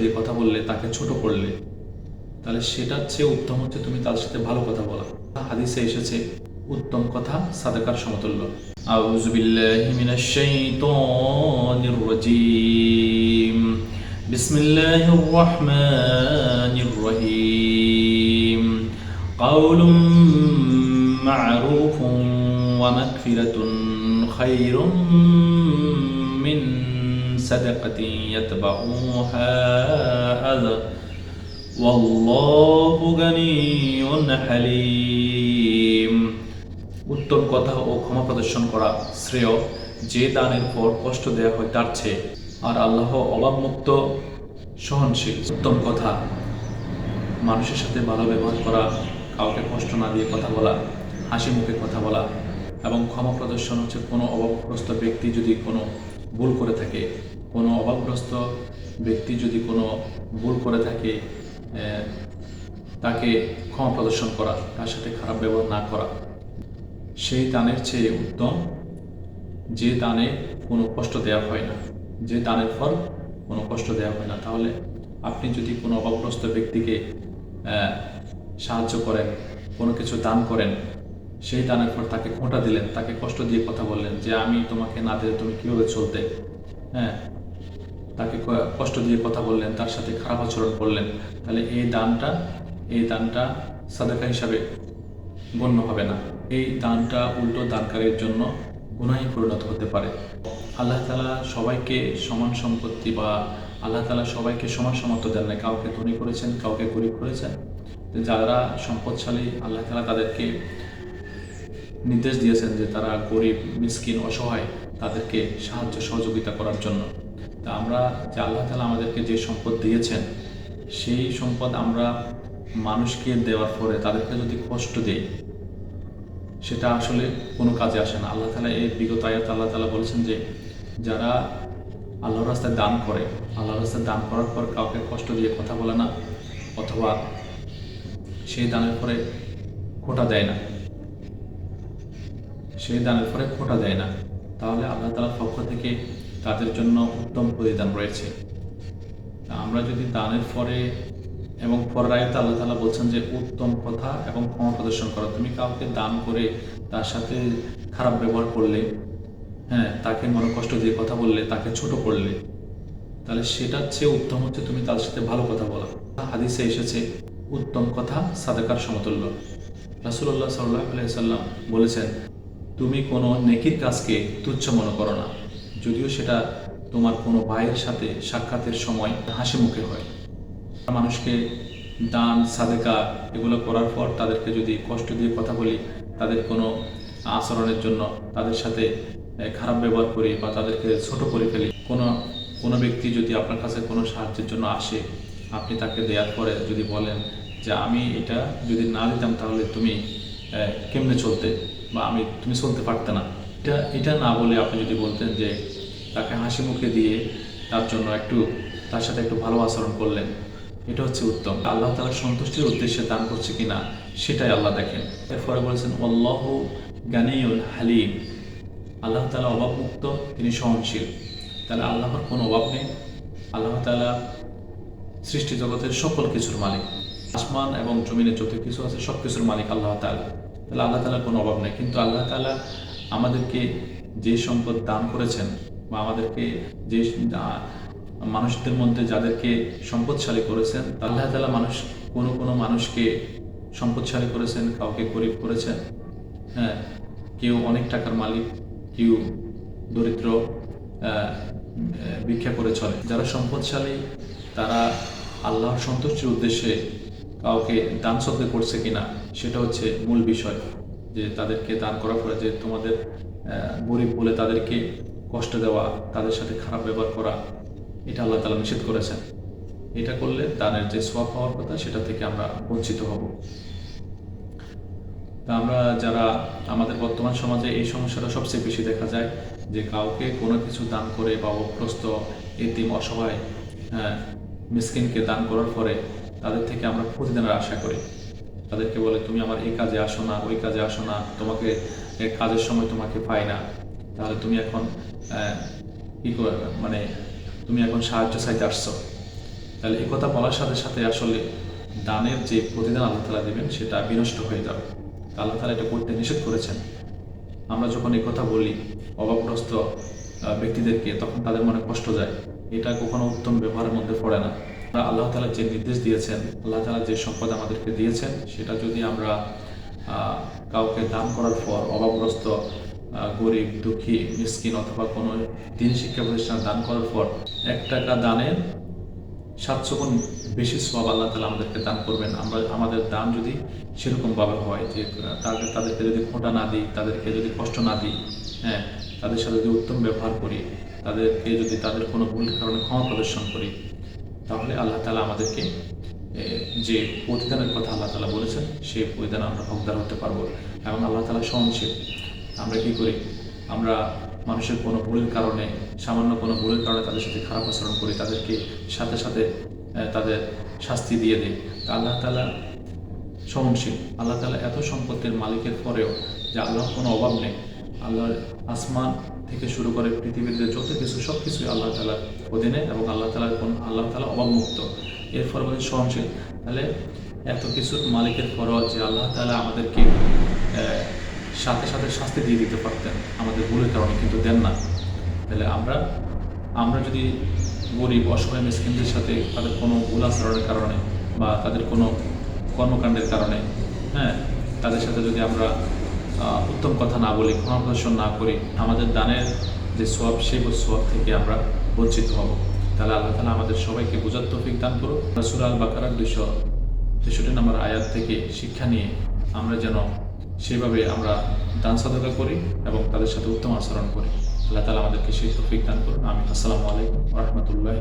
যে কথা বললে তাকে ছোট করলে তাহলে সেটার চেয়ে উত্তম হচ্ছে তুমি তার সাথে ভালো কথা বলা হাদিসে এসেছে উত্তম কথা সাদাকার সমতুল্য আউযু বিল্লাহি মিনাশ শাইতানির রাজীম বিসমিল্লাহির রহমানির রহিম قول معروف ومغفرة خير من صدقة يتبعها أذى والله غني حليم উত্তম কথা ও ক্ষমা প্রদর্শন করা শ্রেয় যে দানের পর কষ্ট দেয়া হয় তার চেয়ে আর আল্লাহ অভাবমুক্ত সহনশীল উত্তম কথা মানুষের সাথে ভালো ব্যবহার করা কাউকে কষ্ট না দিয়ে কথা বলা হাসি মুখে কথা বলা এবং ক্ষমা প্রদর্শন হচ্ছে কোনো অভাবগ্রস্ত ব্যক্তি যদি কোনো ভুল করে থাকে কোনো অভাবগ্রস্ত ব্যক্তি যদি কোনো ভুল করে থাকে তাকে ক্ষমা প্রদর্শন করা, তার সাথে খারাপ ব্যবহার না করা, সেই দানের চেয়ে উত্তম। যে দানে কোনো কষ্ট দেওয়া হয় না, যে দানের ফল কোনো কষ্ট দেওয়া হয় না। তাহলে আপনি যদি কোনো অভাবগ্রস্ত ব্যক্তিকে সাহায্য করেন, কোনো কিছু দান করেন, সেই দানের পর তাকে খোঁটা দিলেন, তাকে কষ্ট দিয়ে কথা বললেন যে, আমি তোমাকে না দিলে তুমি কীভাবে চলতে? হ্যাঁ তাকে কষ্ট দিয়ে কথা বললেন, তার সাথে খারাপ আচরণ করলেন, তাহলে এই দানটা এই দানটা সাদাকা হিসাবে গণ্য হবে না। এই দানটা উল্টো দানকারীর জন্য গুনাহি পরিণত হতে পারে। আল্লাহ তালা সবাইকে সমান সম্পত্তি বা আল্লাহ তালা সবাইকে সমান সামর্থ্য দেন না কাউকে ধনী করেছেন, কাউকে গরিব করেছেন। যারা সম্পদশালী, আল্লাহ তালা তাদেরকে নির্দেশ দিয়েছেন যে তারা গরিব, মিসকিন, অসহায়, তাদেরকে সাহায্য সহযোগিতা করার জন্য। তা আমরা যে আল্লাহ তালা আমাদেরকে যে সম্পদ দিয়েছেন, সেই সম্পদ আমরা মানুষকে দেওয়ার পরে তাদেরকে যদি কষ্ট দেই, সেটা আসলে কোনো কাজে আসে না। আল্লাহ তালা এই বিগত আয়াত আল্লাহ তালা বলেছেন যে, যারা আল্লাহর রাস্তায় দান করে, আল্লাহর রাস্তায় দান করার পর কাউকে কষ্ট দিয়ে কথা বলে না, অথবা সেই দানের পরে খোটা দেয় না, সেই দানের পরে খোটা দেয় না, তাহলে আল্লাহ তালার পক্ষ থেকে তাদের জন্য উত্তম প্রতিদান রয়েছে। আমরা যদি দানের পরে এবং পরের আয়তে আল্লাহ তালা বলছেন যে, উত্তম কথা এবং ক্ষমা প্রদর্শন করা। তুমি কাউকে দান করে তার সাথে খারাপ ব্যবহার করলে হ্যাঁ তাকে মনে কষ্ট দিয়ে কথা বললে, তাকে ছোট করলে, তাহলে সেটার চেয়ে উত্তম হচ্ছে তুমি তার সাথে ভালো কথা বলা। হাদিসে এসেছে, উত্তম কথা সাদাকার সমতুল্য। রাসুল্লাহ সাল্লাহ সাল্লাম বলেছেন, তুমি কোনো নেকির কাজকে তুচ্ছ মনে করো না। যদিও সেটা তোমার কোনো ভাইয়ের সাথে সাক্ষাতের সময় হাসি মুখে হয়। মানুষকে দান, সাদেকা এগুলো করার পর তাদেরকে যদি কষ্ট দিয়ে কথা বলি, তাদের কোনো আচরণের জন্য তাদের সাথে খারাপ ব্যবহার করি বা তাদেরকে ছোট করে ফেলি, কোনো কোনো ব্যক্তি যদি আপনার কাছে কোনো সাহায্যের জন্য আসে, আপনি তাকে দেওয়ার পরে যদি বলেন যে, আমি এটা যদি না দিতাম তাহলে তুমি কেমনে চলতে? বা আমি, তুমি চলতে পারতে না। এটা এটা না বলে আপনি যদি বলতেন যে তাকে হাসি মুখে দিয়ে তার জন্য একটু, তার সাথে একটু ভালো আচরণ করলেন, এটা হচ্ছে উত্তম। আল্লাহ তালার সন্তুষ্টির উদ্দেশ্যে দান করছে কিনা, সেটাই আল্লাহ দেখেন। এরপরে বলেছেন অল্লাহ গানিউল হালিম। আল্লাহ তালা অভাবমুক্ত, তিনি সহনশীল। তাহলে আল্লাহর কোনো অভাব নেই। আল্লাহ তালা সৃষ্টি জগতের সকল কিছুর মালিক। আসমান এবং জমিনে যত কিছু আছে সব কিছুর মালিক আল্লাহ তালা তাহলে আল্লাহ তালার কোনো অভাব নেই। কিন্তু আল্লাহ তালা আমাদেরকে যে সম্পদ দান করেছেন বা আমাদেরকে যে মানুষদের মধ্যে যাদেরকে সম্পদশালী করেছেন, আল্লাহ তালা মানুষ, কোনো কোনো মানুষকে সম্পদশালী করেছেন, কাউকে গরিব করেছেন হ্যাঁ কেউ অনেক টাকার মালিক, কেউ দরিদ্র ভিক্ষা করে চলে। যারা সম্পদশালী, তারা আল্লাহর সন্তুষ্টির উদ্দেশ্যে কাউকে দান সদ্দে করছে কিনা, সেটা হচ্ছে মূল বিষয়। যে তাদেরকে দান করার পরে যে তোমাদের গরিব বলে তাদেরকে কষ্ট দেওয়া তাদের সাথে খারাপ ব্যবহার করা এটা আল্লাহ তালা নিষেধ করেছেন। এটা করলে দানের যে সব পাওয়ার কথা সেটা থেকে আমরা বঞ্চিত হব। তা আমরা যারা আমাদের বর্তমান সমাজে এই সমস্যাটা সবচেয়ে বেশি দেখা যায় যে কাউকে কোনো কিছু দান করে বা অপ্রস্ত এতিম অসহায় হ্যাঁ, মিসকিনকে দান করার পরে তাদের থেকে আমরা প্রতিদিনের আশা করি। তাদেরকে বলে, তুমি আমার এই কাজে আসো না, ওই কাজে আসো না, তোমাকে কাজের সময় তোমাকে পাই না। তাহলে তুমি এখন কি মানে তুমি এখন সাহায্য চাইতে আসছো। তাহলে এই কথা বলার সাথে সাথে আসলে দানের যে প্রতিদান আল্লাহ তালা দেবেন, সেটা বিনষ্ট হয়ে যাবে। আল্লাহ তালা এটা করতে নিষেধ করেছেন। আমরা যখন এই কথা বলি অভাবগ্রস্ত ব্যক্তিদেরকে, তখন তাদের মনে কষ্ট যায়। এটা কখনো উত্তম ব্যবহারের মধ্যে পড়ে না। আল্লাহ তালা যে নির্দেশ দিয়েছেন, আল্লাহ তালা যে সম্পদ আমাদেরকে দিয়েছেন, সেটা যদি আমরা কাউকে দান করার পর অভাবগ্রস্ত গরিব, দুঃখী, মিসকিন অথবা কোনো দিন শিক্ষা প্রতিষ্ঠান দান করার পর এক টাকা দানের সাতশো গুণ বেশি সব আল্লাহ তালা আমাদেরকে দান করবেন। আমরা, আমাদের দান যদি সেরকমভাবে হয় যে, তাদের, তাদেরকে যদি খোঁটা না দিই, তাদেরকে যদি কষ্ট না দিই হ্যাঁ তাদের সাথে যদি উত্তম ব্যবহার করি, তাদেরকে যদি তাদের কোনো ভুল কারণে ক্ষমা প্রদর্শন করি তাহলে আল্লাহ তালা আমাদেরকে যে প্রতিদানের কথা আল্লাহ তালা বলেছেন, সেই প্রতিদান আমরা হকদার হতে পারব। এবং আল্লাহ তালা সহনশীল। আমরা কি করি? আমরা মানুষের কোনো ভুলের কারণে, সামান্য কোনো ভুলের কারণে তাদের সাথে খারাপ আচরণ করি, তাদেরকে সাথে সাথে তাদের শাস্তি দিয়ে দিই। তা আল্লাহ তালা সহনশীল। আল্লাহ তালা এত সম্পত্তির মালিকের পরেও যে আল্লাহর কোনো অভাব নেই আল্লাহর আসমান থেকে শুরু করে পৃথিবীতে যত কিছু সব কিছুই আল্লাহ তালার অধীনে এবং আল্লাহ তালার কোন, আল্লাহ তালা অভাবমুক্ত এরপর বলে সহনশীল। তাহলে এত কিছুর মালিকের পরও যে আল্লাহ তালা আমাদেরকে সাথে সাথে শাস্তি দিয়ে দিতে পারতেন, আমাদের ভুলের কারণে কিন্তু দেন না। তাহলে আমরা আমরা যদি গরিব, অসহায় মিসকিনদের সাথে তাদের কোনো ভুল আচরণের কারণে বা তাদের কোনো কর্মকাণ্ডের কারণে হ্যাঁ তাদের সাথে যদি আমরা উত্তম কথা না বলি ক্ষমা প্রদর্শন না করি আমাদের দানের যে সব সেই সব থেকে আমরা বঞ্চিত হব। তাহলে আল্লাহ তালা আমাদের সবাইকে বোঝার তৌফিক দান করুন রাসুল আল বাকারার দুশো তেষট্টি নম্বর আয়াত থেকে শিক্ষা নিয়ে আমরা যেন সেভাবে আমরা দান সাদকা করি এবং তাদের সাথে উত্তম আচরণ করি। আল্লাহ তালা আমাদেরকে সেই তৌফিক দান করুন। আমি আসসালামু আলাইকুম রহমতুল্লাহ